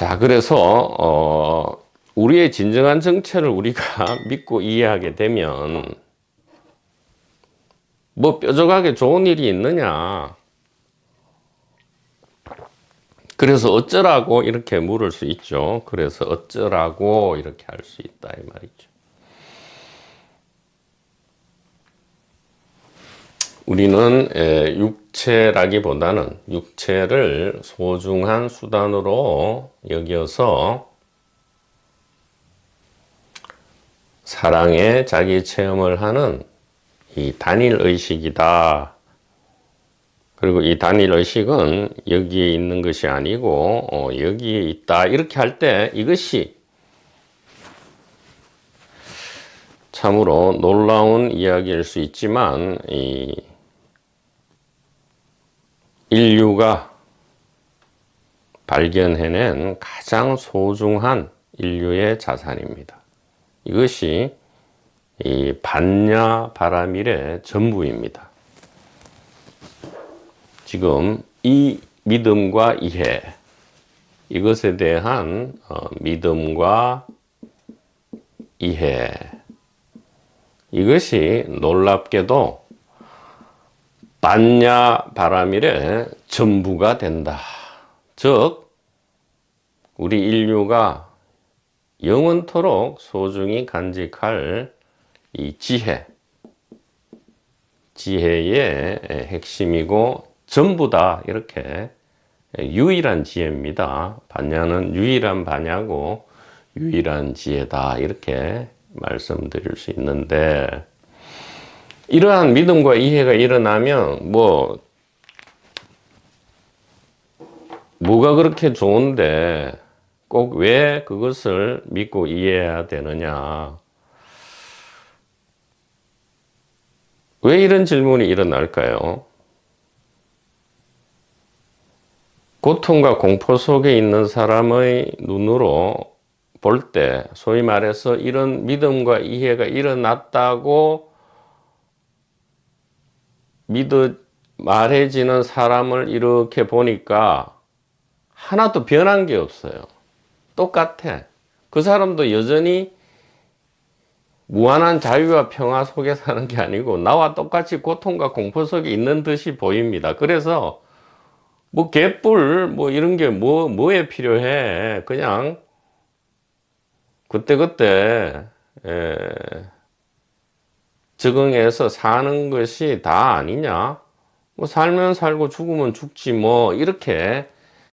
자, 그래서 어, 우리의 진정한 정체를 우리가 믿고 이해하게 되면 뭐 뾰족하게 좋은 일이 있느냐? 그래서 어쩌라고 이렇게 물을 수 있죠. 그래서 어쩌라고 이렇게 할 수 있다 이 말이죠. 우리는 에, 육체라기보다는 육체를 소중한 수단으로 여겨서 사랑의 자기 체험을 하는 이 단일 의식이다. 그리고 이 단일 의식은 여기에 있는 것이 아니고 어, 여기에 있다. 이렇게 할 때 이것이 참으로 놀라운 이야기일 수 있지만 이 인류가 발견해낸 가장 소중한 인류의 자산입니다. 이것이 이 반야 바라밀의 전부입니다. 지금 이 믿음과 이해 이것에 대한 어, 믿음과 이해 이것이 놀랍게도 반야 바라밀의 전부가 된다. 즉 우리 인류가 영원토록 소중히 간직할 이 지혜, 지혜의 핵심이고 전부 다 이렇게 유일한 지혜입니다. 반야는 유일한 반야고 유일한 지혜다 이렇게 말씀드릴 수 있는데 이러한 믿음과 이해가 일어나면 뭐 뭐가 그렇게 좋은데 꼭 왜 그것을 믿고 이해해야 되느냐? 왜 이런 질문이 일어날까요? 고통과 공포 속에 있는 사람의 눈으로 볼 때, 소위 말해서 이런 믿음과 이해가 일어났다고 믿어 말해지는 사람을 이렇게 보니까 하나도 변한 게 없어요. 똑같아. 그 사람도 여전히 무한한 자유와 평화 속에 사는 게 아니고 나와 똑같이 고통과 공포 속에 있는 듯이 보입니다. 그래서 뭐 개뿔 뭐 이런 게 뭐 뭐에 필요해? 그냥 그때 그때 에, 적응해서 사는 것이 다 아니냐? 뭐 살면 살고 죽으면 죽지 뭐 이렇게